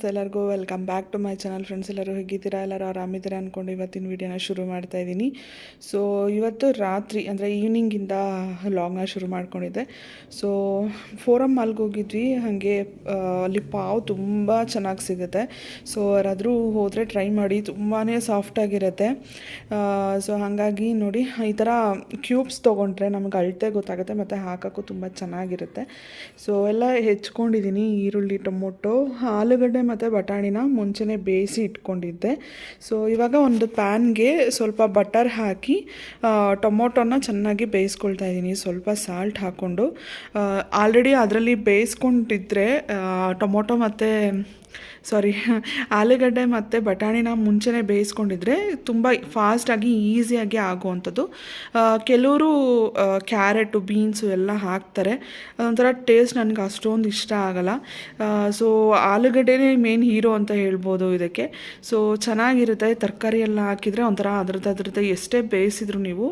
ನಮಸ್ತೆ ಎಲ್ಲರಿಗೂ. Welcome back to my channel friends ಎಲ್ಲರೂ ಹೇಗಿದ್ದೀರಾ? ಎಲ್ಲರೂ ಆರಾಮಿದ್ದೀರಾ ಅಂದ್ಕೊಂಡು ಇವತ್ತಿನ ವೀಡಿಯೋನ ಶುರು ಮಾಡ್ತಾ ಇದ್ದೀನಿ. ಸೊ ಇವತ್ತು ರಾತ್ರಿ ಅಂದರೆ ಈವ್ನಿಂಗಿಂದ ಲಾಂಗ್ನ ಶುರು ಮಾಡ್ಕೊಂಡಿದ್ದೆ. ಸೊ ಫೋರಮ್ ಮಾಲ್ಗೆ ಹೋಗಿದ್ವಿ. ಹಾಗೆ ಅಲ್ಲಿ ಪಾವ್ ತುಂಬ ಚೆನ್ನಾಗಿ ಸಿಗುತ್ತೆ. ಸೊ ಯಾರಾದರೂ ಹೋದರೆ ಟ್ರೈ ಮಾಡಿ. ತುಂಬಾ ಸಾಫ್ಟಾಗಿರುತ್ತೆ ಸೊ ಹಾಗಾಗಿ ನೋಡಿ, ಈ ಥರ ಕ್ಯೂಬ್ಸ್ ತೊಗೊಂಡ್ರೆ ನಮಗೆ ಅಳತೆ ಗೊತ್ತಾಗುತ್ತೆ ಮತ್ತು ಹಾಕೋಕ್ಕೂ ತುಂಬ ಚೆನ್ನಾಗಿರುತ್ತೆ. ಸೊ ಎಲ್ಲ ಹೆಚ್ಕೊಂಡಿದ್ದೀನಿ ಈರುಳ್ಳಿ, ಟೊಮೊಟೊ, ಆಲೂಗಡ್ಡೆ ಮತ್ತು ಬಟಾಣಿನ ಮುಂಚೆನೇ ಬೇಯಿಸಿ ಇಟ್ಕೊಂಡಿದ್ದೆ. ಸೊ ಇವಾಗ ಒಂದು ಪ್ಯಾನ್ಗೆ ಸ್ವಲ್ಪ ಬಟರ್ ಹಾಕಿ ಟೊಮೊಟೊನ ಚೆನ್ನಾಗಿ ಬೇಯಿಸ್ಕೊಳ್ತಾ ಇದ್ದೀನಿ. ಸ್ವಲ್ಪ ಸಾಲ್ಟ್ ಹಾಕ್ಕೊಂಡು ಆಲ್ರೆಡಿ ಅದರಲ್ಲಿ ಬೇಯಿಸ್ಕೊಂಡಿದ್ರೆ ಟೊಮೊಟೊ ಮತ್ತು ಸಾರಿ ಆಲೂಗಡ್ಡೆ ಮತ್ತು ಬಟಾಣಿನ ಮುಂಚೆನೇ ಬೇಯಿಸ್ಕೊಂಡಿದ್ರೆ ತುಂಬ ಫಾಸ್ಟಾಗಿ, ಈಸಿಯಾಗಿ ಆಗುವಂಥದ್ದು. ಕೆಲವರು ಕ್ಯಾರೆಟು, ಬೀನ್ಸು ಎಲ್ಲ ಹಾಕ್ತಾರೆ. ಅದೊಂಥರ ಟೇಸ್ಟ್ ನನಗೆ ಅಷ್ಟೊಂದು ಇಷ್ಟ ಆಗಲ್ಲ. ಸೊ, ಆಲೂಗಡ್ಡೆನೇ ಮೇನ್ ಹೀರೋ ಅಂತ ಹೇಳ್ಬೋದು ಇದಕ್ಕೆ. ಸೊ, ಚೆನ್ನಾಗಿರುತ್ತೆ. ತರಕಾರಿ ಎಲ್ಲ ಹಾಕಿದರೆ ಒಂಥರ ಅದ್ರದ್ದು ಅದ್ರದ್ದು ಎಷ್ಟೇ ಬೇಯಿಸಿದ್ರು ನೀವು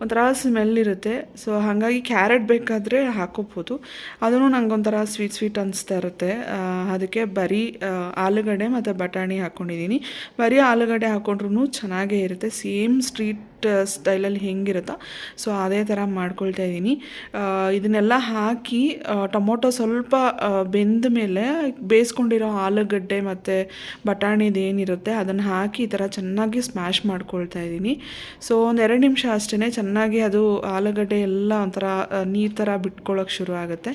ಒಂಥರ ಸ್ಮೆಲ್ ಇರುತ್ತೆ. ಸೊ, ಹಾಗಾಗಿ ಕ್ಯಾರೆಟ್ ಬೇಕಾದರೆ ಹಾಕೋಬೋದು. ಅದನ್ನು ನನಗೊಂಥರ ಸ್ವೀಟ್ ಸ್ವೀಟ್ ಅನಿಸ್ತಾ ಇರುತ್ತೆ. ಅದಕ್ಕೆ ಬರೀ ಆಲೂಗಡ್ಡೆ ಮತ್ತು ಬಟಾಣಿ ಹಾಕ್ಕೊಂಡಿದ್ದೀನಿ. ಬರೀ ಆಲೂಗಡ್ಡೆ ಹಾಕ್ಕೊಂಡ್ರೂ ಚೆನ್ನಾಗೇ ಇರುತ್ತೆ. ಸೇಮ್ ಸ್ಟ್ರೀಟ್ ಸ್ಟೈಲಲ್ಲಿ ಹೆಂಗಿರುತ್ತೋ. ಸೊ ಅದೇ ಥರ ಮಾಡ್ಕೊಳ್ತಾ ಇದ್ದೀನಿ. ಇದನ್ನೆಲ್ಲ ಹಾಕಿ ಟೊಮೊಟೊ ಸ್ವಲ್ಪ ಬೆಂದ ಮೇಲೆ ಬೇಯಿಸ್ಕೊಂಡಿರೋ ಆಲೂಗಡ್ಡೆ ಮತ್ತು ಬಟಾಣಿದು ಏನಿರುತ್ತೆ ಅದನ್ನು ಹಾಕಿ ಈ ಥರ ಚೆನ್ನಾಗಿ ಸ್ಮ್ಯಾಶ್ ಮಾಡ್ಕೊಳ್ತಾ ಇದ್ದೀನಿ. ಸೊ ಒಂದು ಎರಡು ನಿಮಿಷ ಅಷ್ಟೇ ಚೆನ್ನಾಗಿ ಅದು ಆಲೂಗಡ್ಡೆ ಎಲ್ಲ ಒಂಥರ ನೀರು ಥರ ಬಿಟ್ಕೊಳ್ಳೋಕೆ ಶುರು ಆಗುತ್ತೆ.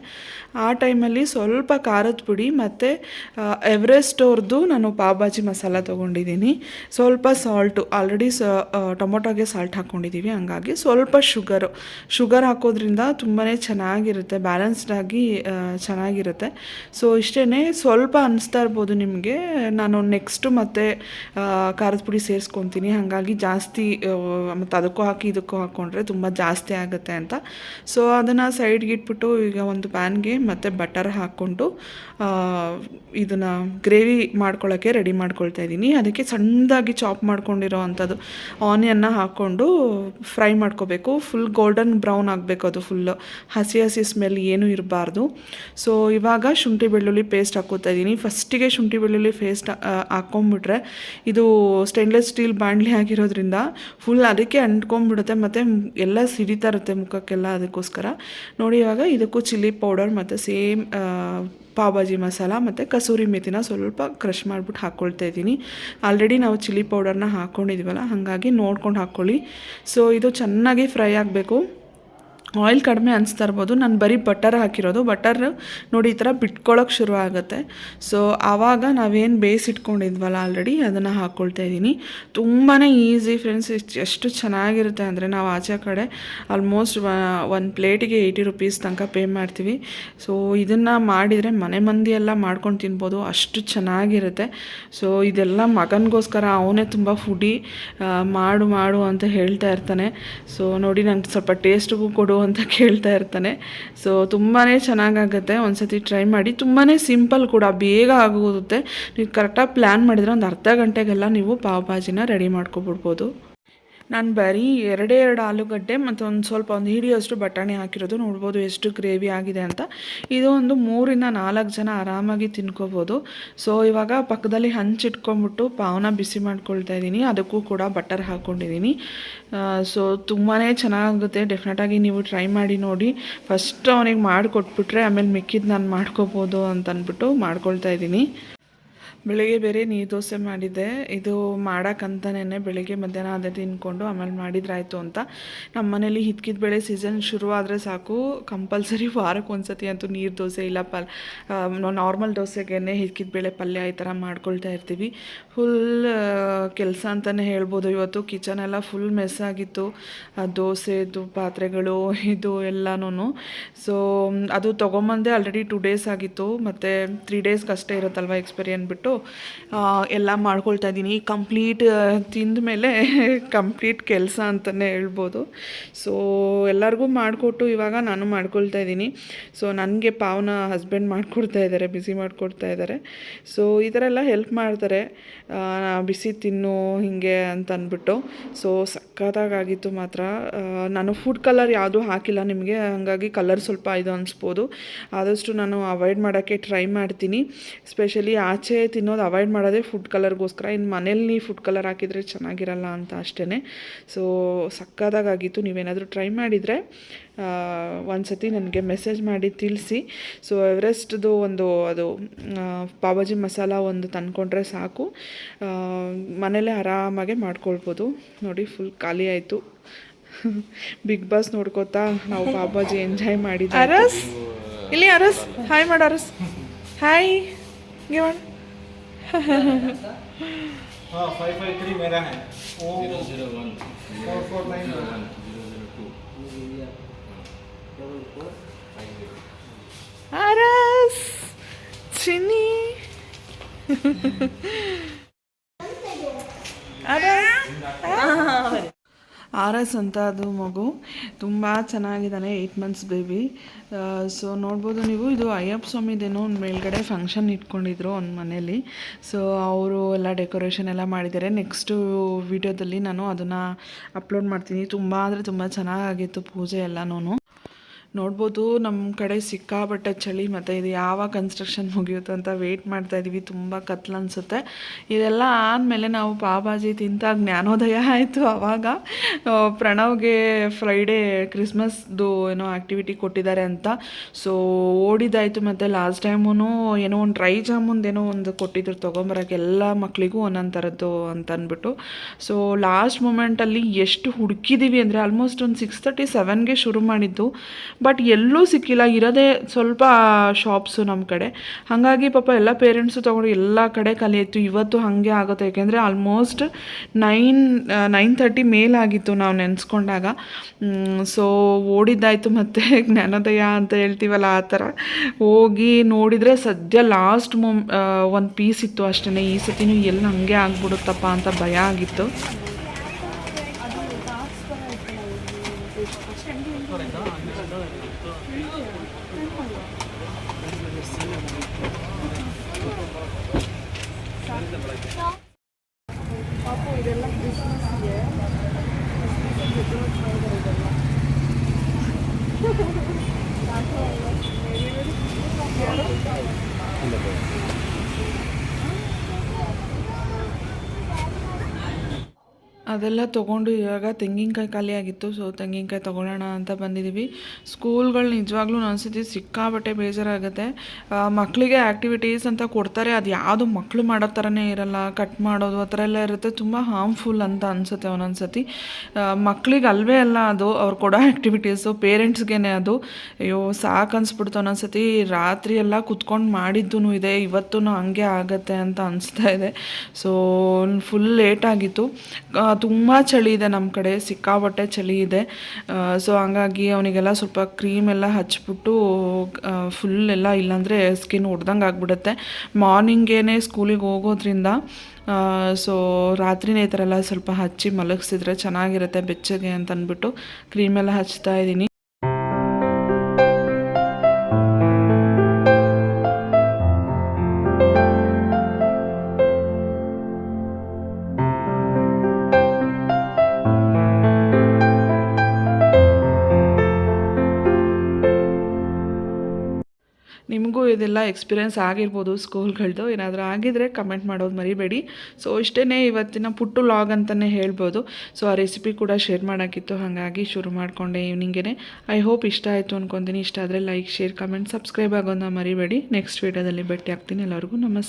ಆ ಟೈಮಲ್ಲಿ ಸ್ವಲ್ಪ ಖಾರದ ಪುಡಿ ಮತ್ತು ಎವರೆಸ್ಟ್ ಅವ್ರದ್ದು ನಾನು ಪಾವ್ ಭಾಜಿ ಮಸಾಲ ತೊಗೊಂಡಿದ್ದೀನಿ. ಸ್ವಲ್ಪ ಸಾಲ್ಟು ಆಲ್ರೆಡಿ ಸ ಟೊಮೊಟೊಗೆ ಸಾಲ್ಟ್ ಹಾಕ್ಕೊಂಡಿದ್ದೀವಿ ಹಂಗಾಗಿ ಸ್ವಲ್ಪ ಶುಗರು ಶುಗರ್ ಹಾಕೋದ್ರಿಂದ ತುಂಬಾ ಚೆನ್ನಾಗಿರುತ್ತೆ ಬ್ಯಾಲೆನ್ಸ್ಡಾಗಿ ಚೆನ್ನಾಗಿರುತ್ತೆ. ಸೊ ಇಷ್ಟೇ ಸ್ವಲ್ಪ ಅನ್ನಿಸ್ತಾ ಇರ್ಬೋದು ನಿಮಗೆ. ನಾನು ನೆಕ್ಸ್ಟು ಮತ್ತೆ ಖಾರದ ಪುಡಿ ಸೇರಿಸ್ಕೊತೀನಿ. ಹಾಗಾಗಿ ಜಾಸ್ತಿ ಮತ್ತು ಅದಕ್ಕೂ ಹಾಕಿ ಇದಕ್ಕೂ ಹಾಕ್ಕೊಂಡ್ರೆ ತುಂಬ ಜಾಸ್ತಿ ಆಗುತ್ತೆ ಅಂತ. ಸೊ ಅದನ್ನು ಸೈಡ್ಗೆ ಇಟ್ಬಿಟ್ಟು ಈಗ ಒಂದು ಪ್ಯಾನ್ಗೆ ಮತ್ತು ಬಟರ್ ಹಾಕ್ಕೊಂಡು ಇದನ್ನು ಗ್ರೇವಿ ಮಾಡ್ಕೊಳ್ಳೋಕ್ಕೆ ರೆಡಿ ಮಾಡ್ಕೊಳ್ತಾ ಇದ್ದೀನಿ. ಅದಕ್ಕೆ ಸಣ್ಣದಾಗಿ ಚಾಪ್ ಮಾಡ್ಕೊಂಡಿರೋ ಅಂಥದ್ದು. ಆನಿಯನ್ನ ಹಾಕ್ಕೊಂಡು ಫ್ರೈ ಮಾಡ್ಕೋಬೇಕು. ಫುಲ್ ಗೋಲ್ಡನ್ ಬ್ರೌನ್ ಆಗಬೇಕು ಅದು ಫುಲ್ ಹಸಿ ಹಸಿ ಸ್ಮೆಲ್ ಏನೂ ಇರಬಾರ್ದು. ಸೊ ಇವಾಗ ಶುಂಠಿ ಬೆಳ್ಳುಳ್ಳಿ ಪೇಸ್ಟ್ ಹಾಕೋತಾ ಇದ್ದೀನಿ ಫಸ್ಟಿಗೆ ಶುಂಠಿ ಬೆಳ್ಳುಳ್ಳಿ ಪೇಸ್ಟ್ ಹಾಕ್ಕೊಂಬಿಟ್ರೆ ಇದು ಸ್ಟೇನ್ಲೆಸ್ ಸ್ಟೀಲ್ ಬಾಣಲಿ ಆಗಿರೋದ್ರಿಂದ ಫುಲ್ ಅದಕ್ಕೆ ಅಂಟ್ಕೊಂಡ್ಬಿಡುತ್ತೆ ಮತ್ತು ಎಲ್ಲ ಸಿಡಿತಾ ಇರುತ್ತೆ ಮುಖಕ್ಕೆಲ್ಲ ಅದಕ್ಕೋಸ್ಕರ. ನೋಡಿ ಇವಾಗ ಇದಕ್ಕೂ ಚಿಲ್ಲಿ ಪೌಡರ್ ಮತ್ತು ಸೇಮ್ ಪಾವ್ ಭಾಜಿ ಮಸಾಲ ಮತ್ತು ಕಸೂರಿ ಮೆಥಿನ ಸ್ವಲ್ಪ ಕ್ರಷ್ ಮಾಡಿಬಿಟ್ಟು ಹಾಕ್ಕೊಳ್ತಾ ಇದ್ದೀನಿ ಆಲ್ರೆಡಿ ನಾವು ಚಿಲ್ಲಿ ಪೌಡರ್ನ ಹಾಕ್ಕೊಂಡಿದ್ದೀವಲ್ಲ ಹಾಗಾಗಿ ನೋಡ್ಕೊಂಡು ಹಾಕ್ಕೊಳ್ಳಿ ಸೊ ಇದು ಚೆನ್ನಾಗಿ ಫ್ರೈ ಆಗಬೇಕು. ಆಯಿಲ್ ಕಡಿಮೆ ಅನಿಸ್ತಾ ಇರ್ಬೋದು. ನಾನು ಬರೀ ಬಟರ್ ಹಾಕಿರೋದು. ಬಟರ್ ನೋಡಿ ಈ ಥರ ಬಿಟ್ಕೊಳ್ಳೋಕೆ ಶುರು ಆಗುತ್ತೆ. ಸೊ ಆವಾಗ ನಾವೇನು ಇಟ್ಕೊಂಡಿದ್ವಲ್ಲ ಆಲ್ರೆಡಿ ಅದನ್ನು ಹಾಕ್ಕೊಳ್ತಾ ಇದ್ದೀನಿ. ತುಂಬಾ ಈಸಿ ಫ್ರೆಂಡ್ಸ್ ಎಷ್ಟು ಚೆನ್ನಾಗಿರುತ್ತೆ ಅಂದರೆ ನಾವು ಆಚೆ ಕಡೆ ಆಲ್ಮೋಸ್ಟ್ ಒಂದು ಪ್ಲೇಟಿಗೆ ಏಯ್ಟಿ ರುಪೀಸ್ ತನಕ ಪೇ ಮಾಡ್ತೀವಿ. ಸೊ ಇದನ್ನು ಮಾಡಿದರೆ ಮನೆ ಮಂದಿ ಎಲ್ಲ ಮಾಡ್ಕೊಂಡು ತಿನ್ಬೋದು. ಅಷ್ಟು ಚೆನ್ನಾಗಿರುತ್ತೆ. ಸೊ ಇದೆಲ್ಲ ಮಗನಿಗೋಸ್ಕರ ಅವನೇ ತುಂಬ ಫುಡಿ ಮಾಡು ಮಾಡು ಅಂತ ಹೇಳ್ತಾ ಇರ್ತಾನೆ. ಸೊ ನೋಡಿ ನಂಗೆ ಸ್ವಲ್ಪ ಟೇಸ್ಟಿಗೂ ಕೊಡು ಅಂತ ಕೇಳ್ತಾ ಇರ್ತಾನೆ. ಸೊ ತುಂಬಾ ಚೆನ್ನಾಗಾಗುತ್ತೆ. ಒಂದ್ಸತಿ ಟ್ರೈ ಮಾಡಿ. ತುಂಬಾ ಸಿಂಪಲ್ ಕೂಡ. ಬೇಗ ಆಗೋಗುತ್ತೆ. ನೀವು ಕರೆಕ್ಟಾಗಿ ಪ್ಲ್ಯಾನ್ ಮಾಡಿದರೆ ಒಂದು ಅರ್ಧ ಗಂಟೆಗೆಲ್ಲ ನೀವು ಪಾವ್ ಭಾಜಿನ ರೆಡಿ ಮಾಡ್ಕೊಬಿಡ್ಬೋದು. ನಾನು ಬರೀ ಎರಡೇ ಎರಡು ಆಲೂಗಡ್ಡೆ ಮತ್ತು ಒಂದು ಸ್ವಲ್ಪ ಒಂದು ಹಿಡಿಯೋಷ್ಟು ಬಟಾಣಿ ಹಾಕಿರೋದು. ನೋಡ್ಬೋದು ಎಷ್ಟು ಗ್ರೇವಿ ಆಗಿದೆ ಅಂತ. ಇದು ಒಂದು ಮೂರಿಂದ ನಾಲ್ಕು ಜನ ಆರಾಮಾಗಿ ತಿನ್ಕೋಬೋದು. ಸೊ ಇವಾಗ ಪಕ್ಕದಲ್ಲಿ ಹಂಚಿಟ್ಕೊಂಬಿಟ್ಟು ಪಾವನ ಬಿಸಿ ಮಾಡ್ಕೊಳ್ತಾ ಇದ್ದೀನಿ. ಅದಕ್ಕೂ ಕೂಡ ಬಟರ್ ಹಾಕ್ಕೊಂಡಿದ್ದೀನಿ ಸೊ ತುಂಬಾ ಚೆನ್ನಾಗುತ್ತೆ ಡೆಫಿನೆಟಾಗಿ ನೀವು ಟ್ರೈ ಮಾಡಿ ನೋಡಿ. ಫಸ್ಟ್ ಅವನಿಗೆ ಮಾಡಿಕೊಟ್ಬಿಟ್ರೆ ಆಮೇಲೆ ಮಿಕ್ಕಿದ್ದು ನಾನು ಮಾಡ್ಕೋಬೋದು ಅಂತ ಅಂದ್ಬಿಟ್ಟು ಮಾಡ್ಕೊಳ್ತಾ ಇದ್ದೀನಿ. ಬೆಳಿಗ್ಗೆ ಬೇರೆ ನೀರು ದೋಸೆ ಮಾಡಿದ್ದೆ. ಇದು ಮಾಡೋಕ್ಕಂತನೇ ಬೆಳಿಗ್ಗೆ ಮಧ್ಯಾಹ್ನ ಅದೇ ತಿನ್ಕೊಂಡು ಆಮೇಲೆ ಮಾಡಿದ್ರಾಯ್ತು ಅಂತ. ನಮ್ಮ ಮನೇಲಿ ಹಿತ್ಕಿದ ಬೆಳೆ ಸೀಸನ್ ಶುರು ಆದರೆ ಸಾಕು. ಕಂಪಲ್ಸರಿ ವಾರಕ್ಕೆ ಒಂದ್ಸತಿ ಅಂತೂ ನೀರು ದೋಸೆ ಇಲ್ಲ. ಪಲ್ ನಾರ್ಮಲ್ ದೋಸೆಗೆ ಹಿತ್ಕಿದ ಬೇಳೆ ಪಲ್ಯ ಈ ಥರ ಮಾಡ್ಕೊಳ್ತಾ ಇರ್ತೀವಿ. ಫುಲ್ ಕೆಲಸ ಅಂತಲೇ ಹೇಳ್ಬೋದು. ಇವತ್ತು ಕಿಚನ್ ಎಲ್ಲ ಫುಲ್ ಮೆಸ್ ಆಗಿತ್ತು. ದೋಸೆದು ಪಾತ್ರೆಗಳು ಇದು ಎಲ್ಲನೂ ಸೊ ಅದು ತೊಗೊಂಬಂದೆ ಆಲ್ರೆಡಿ ಟು ಡೇಸ್ ಆಗಿತ್ತು. ಮತ್ತು ತ್ರೀ ಡೇಸ್ಗೆ ಅಷ್ಟೇ ಇರುತ್ತಲ್ವ ಎಕ್ಸ್ಪೈರಿ ಅಂದ್ಬಿಟ್ಟು ಆ, ಎಲ್ಲ ಮಾಡ್ಕೊಳ್ತಾ ಇದ್ದೀನಿ. ಕಂಪ್ಲೀಟ್ ತಿಂದ ಮೇಲೆ ಕಂಪ್ಲೀಟ್ ಕೆಲಸ ಅಂತಲೇ ಹೇಳ್ಬೋದು. ಸೊ ಎಲ್ಲರಿಗೂ ಮಾಡಿಕೊಟ್ಟು ಇವಾಗ ನಾನು ಮಾಡ್ಕೊಳ್ತಾ ಇದ್ದೀನಿ. ಸೊ ನನಗೆ ಪಾವನ ಹಸ್ಬೆಂಡ್ ಮಾಡಿಕೊಡ್ತಾ ಇದ್ದಾರೆ ಬಿಸಿ ಮಾಡಿಕೊಡ್ತಾ ಇದ್ದಾರೆ. ಸೊ ಈ ಥರ ಎಲ್ಲ ಹೆಲ್ಪ್ ಮಾಡ್ತಾರೆ. ಬಿಸಿ ತಿನ್ನು, ಹೀಗೆ ಅಂತ ಅಂದ್ಬಿಟ್ಟು. ಸೊ ಸಖತ್ತಾಗಿತ್ತು ಮಾತ್ರ. ನಾನು ಫುಡ್ ಕಲರ್ ಯಾವುದೂ ಹಾಕಿಲ್ಲ ನಿಮಗೆ. ಹಾಗಾಗಿ ಕಲರ್ ಸ್ವಲ್ಪ ಇದು ಅನಿಸ್ಬೋದು. ಆದಷ್ಟು ನಾನು ಅವಾಯ್ಡ್ ಮಾಡೋಕ್ಕೆ ಟ್ರೈ ಮಾಡ್ತೀನಿ. ಸ್ಪೆಷಲಿ ಆಚೆ ತಿನ್ನೋದು ಅವಾಯ್ಡ್ ಮಾಡೋದೇ ಫುಡ್ ಕಲರ್ಗೋಸ್ಕರ ಇನ್ನು ಮನೇಲಿ ಫುಡ್ ಕಲರ್ ಹಾಕಿದರೆ ಚೆನ್ನಾಗಿರಲ್ಲ ಅಂತ ಅಷ್ಟೇ ಸೊ ಸಕ್ಕದಾಗಿತ್ತು ನೀವೇನಾದರೂ ಟ್ರೈ ಮಾಡಿದರೆ ಒಂದು ಸತಿ ನನಗೆ ಮೆಸೇಜ್ ಮಾಡಿ ತಿಳಿಸಿ. ಸೊ ಎವರೆಸ್ಟ್ದು ಒಂದು, ಅದು ಪಾವಜಿ ಪಾವ್ ಮಸಾಲ ಒಂದು ತಂದ್ಕೊಂಡ್ರೆ ಸಾಕು. ಮನೇಲೇ ಆರಾಮಾಗೆ ಮಾಡ್ಕೊಳ್ಬೋದು. ನೋಡಿ ಫುಲ್ ಖಾಲಿ ಆಯಿತು. ಬಿಗ್ ಬಾಸ್ ನೋಡ್ಕೋತಾ ನಾವು ಪಾಪಾಜಿ ಎಂಜಾಯ್ ಮಾಡಿದ್ವಿ ಅರಸ್? ಇಲ್ಲಿ ಅರಸ್? ಹಾಯ್ ಮಾಡು ಅರಸ್. ಹಾಯ್ ಮಾಡು हाँ फाइव फाइव थ्री मेरा है। O zero one. Four four nine one zero zero two. Double four five Aaras Chinni Aaras Chinni Aaras ಅಂತ ಅದು ಮಗು. ತುಂಬ ಚೆನ್ನಾಗಿದ್ದಾನೆ ಏಯ್ಟ್ ಮಂತ್ಸ್ ಬೇಬಿ ಸೊ ನೋಡ್ಬೋದು ನೀವು, ಇದು ಅಯ್ಯಪ್ಪ ಸ್ವಾಮಿದೇನೋ ಒಂದು ಮೇಲ್ಗಡೆ ಫಂಕ್ಷನ್ ಇಟ್ಕೊಂಡಿದ್ರು ಒಂದು ಮನೇಲಿ. ಸೊ ಅವರು ಎಲ್ಲ ಡೆಕೋರೇಷನ್ ಎಲ್ಲ ಮಾಡಿದ್ದಾರೆ. ನೆಕ್ಸ್ಟು ವಿಡಿಯೋದಲ್ಲಿ ನಾನು ಅದನ್ನು ಅಪ್ಲೋಡ್ ಮಾಡ್ತೀನಿ. ತುಂಬ ಅಂದರೆ ತುಂಬ ಚೆನ್ನಾಗಿತ್ತು ಪೂಜೆ ಎಲ್ಲನೂ ನೋಡ್ಬೋದು ನಮ್ಮ ಕಡೆ ಸಿಕ್ಕಾಪಟ್ಟೆ ಚಳಿ ಮತ್ತು ಇದು ಯಾವಾಗ ಕನ್ಸ್ಟ್ರಕ್ಷನ್ ಮುಗಿಯುತ್ತೋ ಅಂತ ವೆಯ್ಟ್ ಮಾಡ್ತಾ ಇದ್ದೀವಿ ತುಂಬ ಕತ್ಲು ಅನಿಸುತ್ತೆ. ಇದೆಲ್ಲ ಆದಮೇಲೆ ನಾವು ಪಾಬಾಜಿ ತಿಂತ ಜ್ಞಾನೋದಯ ಆಯಿತು ಆವಾಗ ಪ್ರಣವ್ಗೆ ಫ್ರೈಡೇ ಕ್ರಿಸ್ಮಸ್ದು ಏನೋ ಆ್ಯಕ್ಟಿವಿಟಿ ಕೊಟ್ಟಿದ್ದಾರೆ ಅಂತ. ಸೊ ಓಡಿದಾಯಿತು ಮತ್ತು ಲಾಸ್ಟ್ ಟೈಮೂ ಏನೋ ಒಂದು ಡ್ರೈ ಜಾಮೂನ್ದೇನೋ ಒಂದು ಕೊಟ್ಟಿದ್ರು ತೊಗೊಂಬರೋಕೆ ಎಲ್ಲ ಮಕ್ಕಳಿಗೂ ಒಂದೊಂದು ಥರದ್ದು ಅಂತ ಅಂದ್ಬಿಟ್ಟು. ಸೊ ಲಾಸ್ಟ್ ಮೂಮೆಂಟಲ್ಲಿ ಎಷ್ಟು ಹುಡುಕಿದ್ದೀವಿ ಅಂದರೆ ಆಲ್ಮೋಸ್ಟ್ ಒಂದು ಸಿಕ್ಸ್ ತರ್ಟಿ ಸೆವೆನ್ಗೆ ಶುರು ಮಾಡಿದ್ದು. ಬಟ್ ಎಲ್ಲೂ ಸಿಕ್ಕಿಲ್ಲ. ಇರೋದೇ ಸ್ವಲ್ಪ ಶಾಪ್ಸು ನಮ್ಮ ಕಡೆ. ಹಾಗಾಗಿ ಪಾಪ ಎಲ್ಲ ಪೇರೆಂಟ್ಸು ತೊಗೊಂಡು ಎಲ್ಲ ಕಡೆ ಕಲಿಯಿತು ಇವತ್ತು ಹಾಗೆ ಆಗುತ್ತೆ. ಯಾಕೆಂದರೆ ಆಲ್ಮೋಸ್ಟ್ ನೈನ್ ನೈನ್ ತರ್ಟಿ ಮೇಲಾಗಿತ್ತು ನಾವು ನೆನೆಸ್ಕೊಂಡಾಗ. ಸೊ ಓಡಿದ್ದಾಯಿತು ಮತ್ತು ಜ್ಞಾನೋದಯ ಅಂತ ಹೇಳ್ತೀವಲ್ಲ ಆ ಥರ. ಹೋಗಿ ನೋಡಿದರೆ ಸದ್ಯ ಲಾಸ್ಟ್ ಮೊಮ್ ಒಂದು ಪೀಸ್ ಇತ್ತು ಅಷ್ಟೇ ಈ ಸತಿನೂ ಎಲ್ಲಿ ಹಂಗೆ ಆಗ್ಬಿಡುತ್ತಪ್ಪ ಅಂತ ಭಯ ಆಗಿತ್ತು. ಪಾಪು ಇದೆಲ್ಲ ಕ್ರಿಸ್ಮಸ್ಗೆ ಇದೆಲ್ಲ ಅದೆಲ್ಲ ತೊಗೊಂಡು ಇವಾಗ ತೆಂಗಿನಕಾಯಿ ಖಾಲಿ ಆಗಿತ್ತು. ಸೊ ತೆಂಗಿನಕಾಯಿ ತೊಗೊಳ್ಳೋಣ ಅಂತ ಬಂದಿದ್ದೀವಿ ಸ್ಕೂಲ್ಗಳು ನಿಜವಾಗ್ಲೂ ಅನಿಸುತ್ತೆ ಸಿಕ್ಕಾಬಟ್ಟೆ ಬೇಜಾರಾಗುತ್ತೆ. ಮಕ್ಕಳಿಗೆ ಆ್ಯಕ್ಟಿವಿಟೀಸ್ ಅಂತ ಕೊಡ್ತಾರೆ. ಅದು ಯಾವುದು ಮಕ್ಕಳು ಮಾಡೋ ಥರನೇ ಇರಲ್ಲ. ಕಟ್ ಮಾಡೋದು, ಆ ಥರ ಎಲ್ಲ ಇರುತ್ತೆ. ತುಂಬ ಹಾರ್ಮ್ಫುಲ್ ಅಂತ ಅನಿಸುತ್ತೆ ಒಂದೊಂದು ಸತಿ ಮಕ್ಕಳಿಗೆ ಅಲ್ವೇ ಅಲ್ಲ ಅದು. ಅವ್ರು ಕೊಡೋ ಆ್ಯಕ್ಟಿವಿಟೀಸು ಪೇರೆಂಟ್ಸ್ಗೇನೆ ಅದು. ಅಯ್ಯೋ, ಸಾಕು ಅನಿಸ್ಬಿಡ್ತು ಒಂದೊಂದು ಸತಿ ರಾತ್ರಿ ಎಲ್ಲ ಕುತ್ಕೊಂಡು ಮಾಡಿದ್ದೂ ಇದೆ. ಇವತ್ತೂ ಹಾಗೆ ಆಗುತ್ತೆ ಅಂತ ಅನಿಸ್ತಾ ಇದೆ. ಸೊ ಫುಲ್ ಲೇಟ್ ಆಗಿತ್ತು. ತುಂಬ ಚಳಿ ಇದೆ ನಮ್ಮ ಕಡೆ, ಸಿಕ್ಕಾಪಟ್ಟೆ ಚಳಿ ಇದೆ. ಸೊ ಹಂಗಾಗಿ ಅವನಿಗೆಲ್ಲ ಸ್ವಲ್ಪ ಕ್ರೀಮ್ ಎಲ್ಲ ಹಚ್ಬಿಟ್ಟು ಫುಲ್ ಎಲ್ಲ ಇಲ್ಲಾಂದರೆ ಸ್ಕಿನ್ ಹೊಡ್ದಂಗೆ ಆಗ್ಬಿಡುತ್ತೆ. ಮಾರ್ನಿಂಗೇನೆ ಸ್ಕೂಲಿಗೆ ಹೋಗೋದ್ರಿಂದ ಸೊ ರಾತ್ರಿನೇ ಈ ಥರ ಎಲ್ಲ ಸ್ವಲ್ಪ ಹಚ್ಚಿ ಮಲಗಿಸಿದ್ರೆ ಚೆನ್ನಾಗಿರುತ್ತೆ ಬೆಚ್ಚಗೆ ಅಂತ ಅಂದ್ಬಿಟ್ಟು ಕ್ರೀಮೆಲ್ಲ ಹಚ್ತಾ ಇದ್ದೀನಿ. ನಿಮಗೂ ಇದೆಲ್ಲ ಎಕ್ಸ್ಪೀರಿಯೆನ್ಸ್ ಆಗಿರ್ಬೋದು ಸ್ಕೂಲ್ಗಳದ್ದು ಏನಾದರೂ ಆಗಿದ್ರೆ ಕಮೆಂಟ್ ಮಾಡೋದು ಮರಿಬೇಡಿ. ಸೊ ಇಷ್ಟೇ ಇವತ್ತಿನ ಪುಟ್ಟು ಲಾಗ್ ಅಂತಲೇ ಹೇಳ್ಬೋದು. ಸೊ ಆ ರೆಸಿಪಿ ಕೂಡ ಶೇರ್ ಮಾಡೋಕ್ಕಿತ್ತು. ಹಾಗಾಗಿ ಶುರು ಮಾಡಿಕೊಂಡೆ ಈವ್ನಿಂಗೇ ಐ ಹೋಪ್ ಇಷ್ಟ ಆಯಿತು ಅಂದ್ಕೊತೀನಿ ಇಷ್ಟ ಆದರೆ ಲೈಕ್ ಶೇರ್ ಕಮೆಂಟ್ ಸಬ್ಸ್ಕ್ರೈಬ್ ಆಗೋದನ್ನ ಮರಿಬೇಡಿ. ನೆಕ್ಸ್ಟ್ ವೀಡಿಯೋದಲ್ಲಿ ಭೇಟಿ ಆಗ್ತೀನಿ ಎಲ್ಲರಿಗೂ ನಮಸ್ತೆ